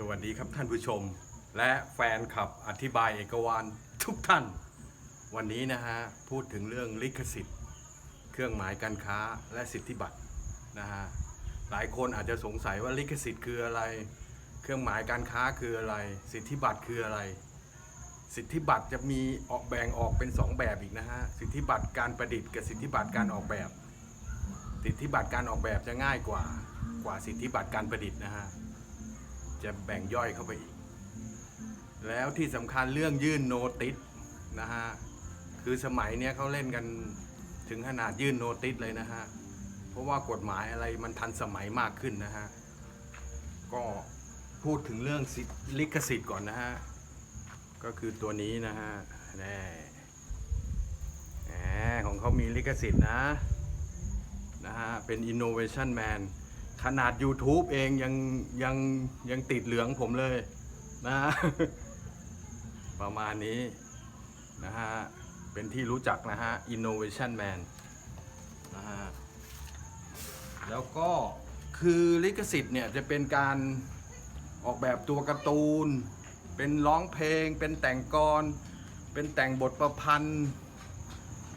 สวัสดีครับท่านผู้ชม และแฟนคลับอธิบายเอกวานทุกท่าน วันนี้นะฮะ พูดถึงเรื่องลิขสิทธิ์ เครื่องหมายการค้าและสิทธิบัตรนะฮะ หลายคนอาจจะสงสัยว่าลิขสิทธิ์คืออะไร เครื่องหมายการค้าคืออะไร สิทธิบัตรคืออะไร สิทธิบัตรจะมีออกแบ่งออกเป็นสองแบบอีกนะฮะ สิทธิบัตรการประดิษฐ์กับสิทธิบัตรการออกแบบ สิทธิบัตรการออกแบบจะง่ายกว่ากว่าสิทธิบัตรการประดิษฐ์นะฮะ จะแบ่งย่อยเข้าไปอีก แล้วที่สำคัญเรื่องยื่นโนติสนะฮะ คือสมัยเนี้ยเขาเล่นกันถึงขนาดยื่นโนติสเลยนะฮะ เพราะว่ากฎหมายอะไรมันทันสมัยมากขึ้นนะฮะ ก็พูดถึงเรื่องลิขสิทธิ์ก่อนนะฮะ ก็คือตัวนี้นะฮะแน่ของเขามีลิขสิทธิ์นะนะฮะ เป็น Innovation Man ขนาด YouTube เองยังยังยังติดเหลืองผมเลยนะ ประมาณนี้นะฮะ เป็นที่รู้จักนะฮะ Innovation Man นะฮะ แล้วก็คือลิขสิทธิ์เนี่ยจะเป็นการออกแบบตัวการ์ตูน เป็นร้องเพลง เป็นแต่งกร เป็นแต่งบทประพันธ์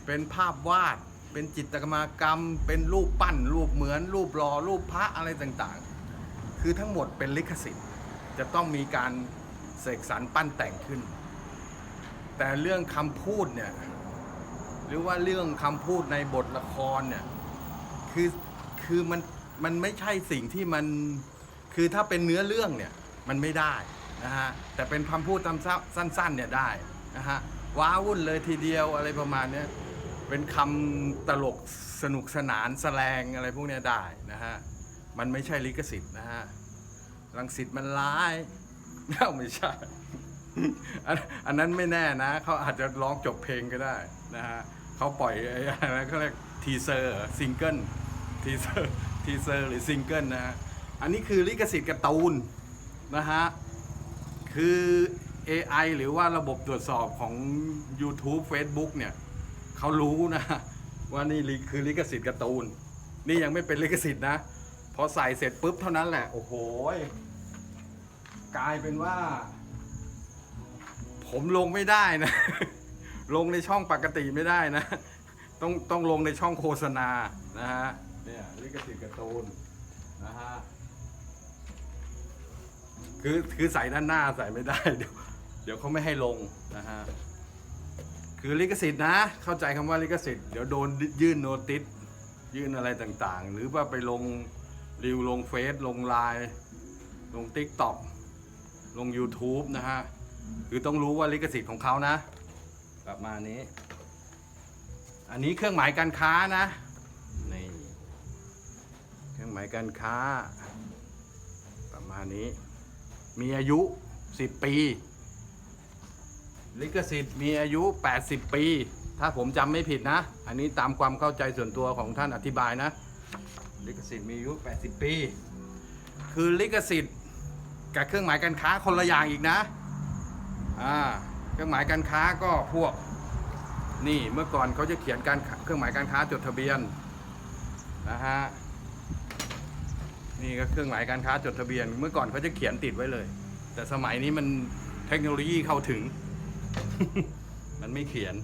เป็นภาพวาด เป็นจิตรกรรม เป็นรูปปั้น รูปเหมือน รูปหล่อรูปพระอะไรต่างๆ คือทั้งหมดเป็นลิขสิทธิ์ จะต้องมีการเสกสรรปั้นแต่งขึ้น แต่เรื่องคำพูดเนี่ยหรือว่าเรื่องคำพูดในบทละครเนี่ยคือคือมันมันไม่ใช่สิ่งที่มันคือถ้าเป็นเนื้อเรื่องเนี่ยมันไม่ได้นะฮะแต่เป็นคำพูดตามสั้นๆเนี่ยได้นะฮะว้าวุ่นเลยทีเดียวอะไรประมาณเนี้ย เป็นคำตลกสนุกสนานแสลงอะไรพวกเนี้ยได้นะฮะ มันไม่ใช่ลิขสิทธิ์นะฮะรังสิตมันร้ายเอ้าไม่ใช่อันอันนั้นไม่แน่นะ เขาอาจจะร้องจบเพลงก็ได้นะฮะเขาปล่อยไอ้อะไรเขาเรียกทีเซอร์ซิงเกิลทีเซอร์ทีเซอร์หรือซิงเกิลนะฮะ อันนี้คือลิขสิทธิ์การ์ตูนนะฮะ คือ AI หรือว่าระบบตรวจสอบของ YouTube Facebook เนี่ย เขารู้นะ ว่านี่คือลิขสิทธิ์การ์ตูน นี่ยังไม่เป็นลิขสิทธิ์นะพอใส่เสร็จปุ๊บเท่านั้นแหละ โอ้โหกลายเป็นว่า ผมลงไม่ได้นะ ลงในช่องปกติไม่ได้นะ ต้องต้องลงในช่องโฆษณานะฮะเนี่ยลิขสิทธิ์การ์ตูนนะฮะคือคือใส่ด้านหน้าใส่ไม่ได้ เดี๋ยวเดี๋ยวเขาไม่ให้ลงนะฮะ คือลิขสิทธิ์นะ เข้าใจคำว่าลิขสิทธิ์เดี๋ยวโดนยื่นโนติสยื่นอะไรต่างๆ หรือว่าไปลงรีวลงเฟซลงไลน์ลง t ิ k t o k ลง YouTube นะฮะ คือต้องรู้ว่าลิขสิทธิ์ของเขานะ ประมาณนี้ อันนี้เครื่องหมายการค้านะนี่เครื่องหมายการค้า ประมาณนี้ มีอายุ 10 ปี ลิขสิทธิ์มีอายุ 80 ปี ถ้าผมจำไม่ผิดนะ อันนี้ตามความเข้าใจส่วนตัวของท่านอธิบายนะ ลิขสิทธิ์มีอายุ 80 ปี คือลิขสิทธิ์กับเครื่องหมายการค้าคนละอย่างอีกนะ อ่า เครื่องหมายการค้าก็พวก นี่เมื่อก่อนเขาจะเขียนการเครื่องหมายการค้าจดทะเบียนนะฮะ นี่ก็เครื่องหมายการค้าจดทะเบียน เมื่อก่อนเขาจะเขียนติดไว้เลย แต่สมัยนี้มันเทคโนโลยีเข้าถึง มันไม่เขียน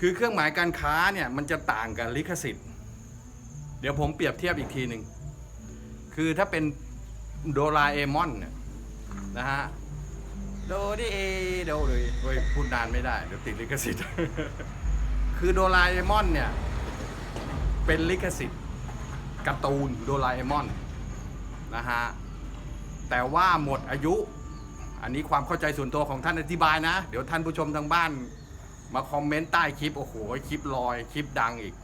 คือเครื่องหมายการค้าเนี่ยมันจะต่างกับลิขสิทธิ์ เดี๋ยวผมเปรียบเทียบอีกทีหนึ่ง คือถ้าเป็นโดราเอมอนเนี่ยนะฮะโดดิเอโดเลยเฮ้ยพูดนานไม่ได้เดี๋ยวติดลิขสิทธิ์ คือโดราเอมอนเนี่ยเป็นลิขสิทธิ์การ์ตูนโดราเอมอนนะฮะแต่ว่าหมดอายุ อันนี้ความเข้าใจส่วนตัวของท่านอธิบายนะ เดี๋ยวท่านผู้ชมทางบ้าน มาคอมเมนต์ใต้คลิปโอ้โหคลิปลอยคลิปดังอีก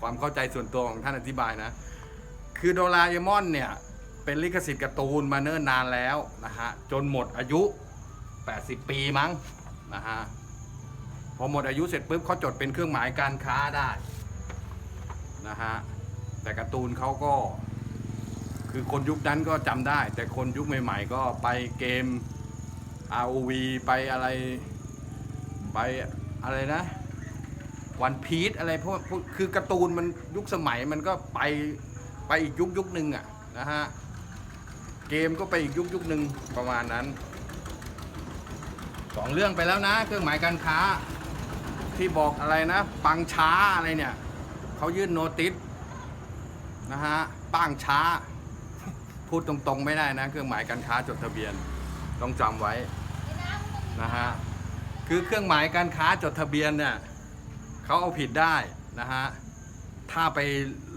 ความเข้าใจส่วนตัวของท่านอธิบายนะ คือโดราเอมอนเนี่ยเป็นลิขสิทธิ์การ์ตูนมาเนิ่นนานแล้วนะฮะจนหมดอายุ 80 ปีมั้งนะฮะพอหมดอายุเสร็จปุ๊บเขาจดเป็นเครื่องหมายการค้าได้นะฮะแต่การ์ตูนเขาก็ คือคนยุคนั้นก็จำได้ แต่คนยุคใหม่ ๆ ก็ไปเกม ROV ไปอะไรไปอะไรนะ วันพีชอะไรพวกคือการ์ตูนมันยุคสมัยมันก็ไปไปอีกยุคยุคหนึ่งอะนะฮะ เกมก็ไปอีกยุคยุคหนึ่งประมาณนั้นสองเรื่องไปแล้วนะ เครื่องหมายการค้า ที่บอกอะไรนะ ปังช้าอะไรเนี่ยเขายื่นโนติสนะฮะปังช้า พูดตรงๆไม่ได้นะ เครื่องหมายการค้าจดทะเบียน ต้องจำไว้นะฮะคือเครื่องหมายการค้าจดทะเบียนเนี่ยเขาเอาผิดได้นะฮะถ้าไป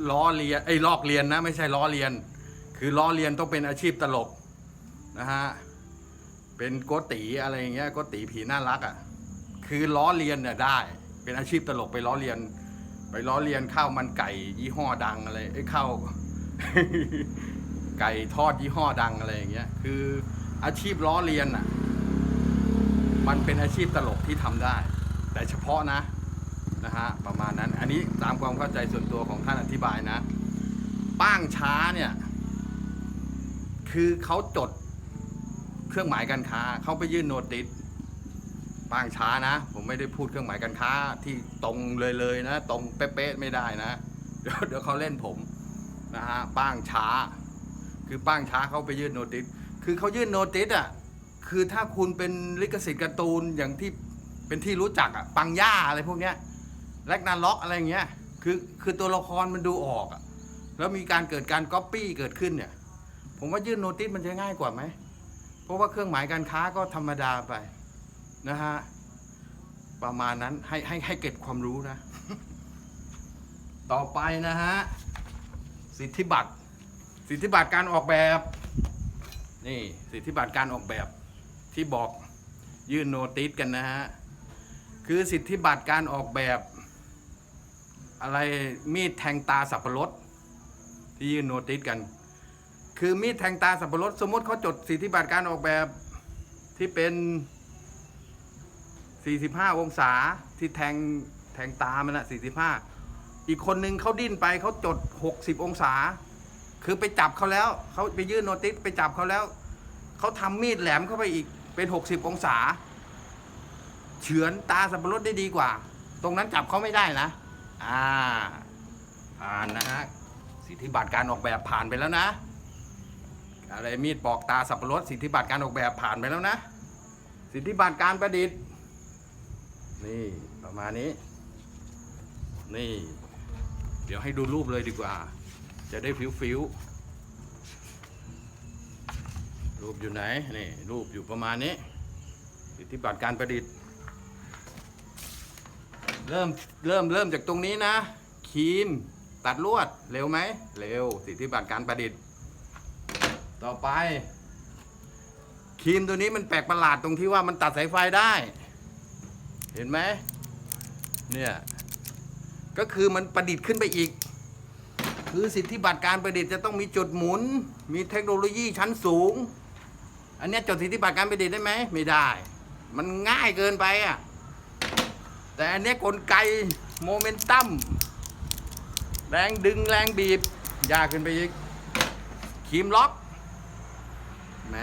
ล้อเลียนไอ้ลอกเรียนนะไม่ใช่ล้อเลียน คือล้อเลียนต้องเป็นอาชีพตลกนะฮะเป็นโกตีอะไรอย่างเงี้ยโกตีผีน่ารักอะคือล้อเลียนเนี่ยได้ เป็นอาชีพตลกไปล้อเลียน ไปล้อเลียนข้าวมันไก่ยี่ห้อดังอะไรไอ้ข้าวไก่ทอดยี่ห้อดังอะไรอย่างเงี้ยคือ อาชีพล้อเลียนอะ มันเป็นอาชีพตลกที่ทำได้ แต่เฉพาะนะนะฮะประมาณนั้น อันนี้ตามความเข้าใจส่วนตัวของท่านอธิบายนะ ป้างช้าเนี่ย คือเขาจดเครื่องหมายการค้าเขาไปยื่นโนติสป้างช้านะ ผมไม่ได้พูดเครื่องหมายการค้าที่ตรงเลยเลยๆนะ ตรงเป๊ะๆไม่ได้นะ เดี๋ยวเดี๋ยวเขาเล่นผมนะฮะป้างช้า คือป้างช้าเขาไปยื่นโนติส คือเขายื่นโนติสอะคือถ้าคุณเป็นลิขสิทธิ์การ์ตูนอย่างที่เป็นที่รู้จักอะปังย่าอะไรพวกเนี้ยแลกนาล็อกอะไรอย่างเงี้ยคือคือตัวละครมันดูออกอะแล้วมีการเกิดการก๊อปปี้เกิดขึ้นเนี่ย ผมว่ายื่นโนติสมันจะง่ายกว่าไหมเพราะว่าเครื่องหมายการค้าก็ธรรมดาไปนะฮะประมาณนั้นให้ให้ให้เก็บความรู้นะ ต่อไปนะฮะสิทธิบัตร สิทธิบัตรการออกแบบ นี่สิทธิบัตรการออกแบบที่บอกยื่นโนติสกันนะฮะ คือสิทธิบัตรการออกแบบ อะไรมีดแทงตาสับปะรดที่ยื่นโนติสกัน คือมีดแทงตาสับปะรดสมมติเขาจดสิทธิบัตรการออกแบบที่เป็น 45 องศาที่แทงแทงตามันละ45 อีกคนนึงเขาดิ้นไปเขาจด 60 องศา คือไปจับเขาแล้วเขาไปยื่นโนติสไปจับเขาแล้ว เขาทำมีดแหลมเข้าไปอีกเป็น 60 องศา เฉือนตาสับปะรดได้ดีกว่า ตรงนั้นจับเขาไม่ได้นะ อ่า ผ่านนะฮะ สิทธิบัตรการออกแบบผ่านไปแล้วนะ อะไรมีดปอกตาสับปะรดสิทธิบัตรการออกแบบผ่านไปแล้วนะ สิทธิบัตรการประดิษฐ์ นี่ประมาณนี้ นี่ เดี๋ยวให้ดูรูปเลยดีกว่า จะได้ฟิวฟิว รูปอยู่ไหน นี่ รูปอยู่ประมาณนี้สิทธิบัตรการประดิษฐ์ เริ่ม เริ่ม เริ่มจากตรงนี้นะ ครีม ตัดลวด เร็วไหม เร็ว สิทธิบัตรการประดิษฐ์ ต่อไป ครีมตัวนี้มันแปลกประหลาดตรงที่ว่ามันตัดสายไฟได้ เห็นไหม เนี่ย ก็คือมันประดิษฐ์ขึ้นไปอีกคือสิทธิบัตรการประดิษฐ์จะต้องมีจุดหมุน มีเทคโนโลยีชั้นสูง อันเนี้ยจดสิทธิบัตรการประดิษฐ์ได้ไหมไม่ได้ มันง่ายเกินไปอะแต่อันเนี้ยกลไกโมเมนตัมแรงดึงแรงบีบ ยากขึ้นไปอีกคีมล็อกแหม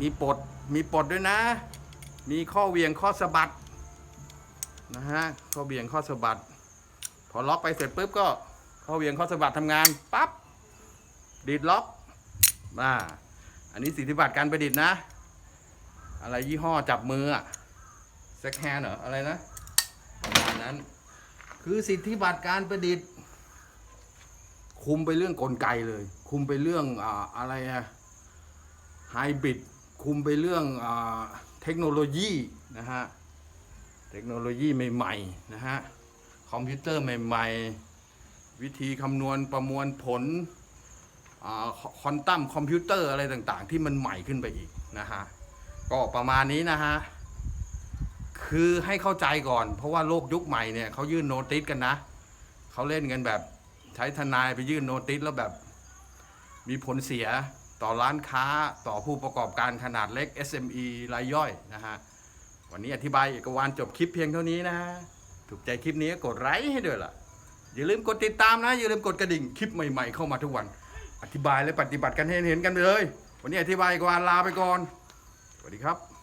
มีปลดมีปลดด้วยนะ มีข้อเวียงข้อสะบัดนะฮะข้อเวียงข้อสะบัด พอล็อกไปเสร็จปุ๊บก็ข้อเวียงข้อสะบัดทำงานปั๊บดีดล็อกมา อันนี้สิทธิบัตรการประดิษฐ์นะ อะไรยี่ห้อจับมืออะเซ็กแฮนเหรอ อะไรนะประมาณนั้น คือสิทธิบัตรการประดิษฐ์ คุมไปเรื่องกลไกเลย คุมไปเรื่องอ่าอะไรอะไฮบริดคุมไปเรื่องอาเทคโนโลยีนะฮะ เทคโนโลยีใหม่ๆนะฮะ คอมพิวเตอร์ใหม่ ๆ วิธีคำนวณประมวลผล คอนตัมคอมพิวเตอร์อะไรต่างๆ ที่มันใหม่ขึ้นไปอีกนะฮะก็ประมาณนี้นะฮะคือให้เข้าใจก่อน เพราะว่าโลกยุคใหม่เนี่ยเขายื่นโนติสกันนะเขาเล่นกันแบบใช้ทนายไปยื่นโนติสแล้วแบบ มีผลเสียต่อร้านค้าต่อผู้ประกอบการขนาดเล็ก SME รายย่อยนะฮะวันนี้อธิบายเอกวานจบคลิปเพียงเท่านี้นะถูกใจคลิปนี้ก็กดไลค์ให้ด้วยล่ะอย่าลืมกดติดตามนะ อย่าลืมกดกระดิ่งคลิปใหม่ๆเข้ามาทุกวัน อธิบายและปฏิบัติกันให้เห็นกันไปเลย วันนี้อธิบายก่อนลาไปก่อน สวัสดีครับ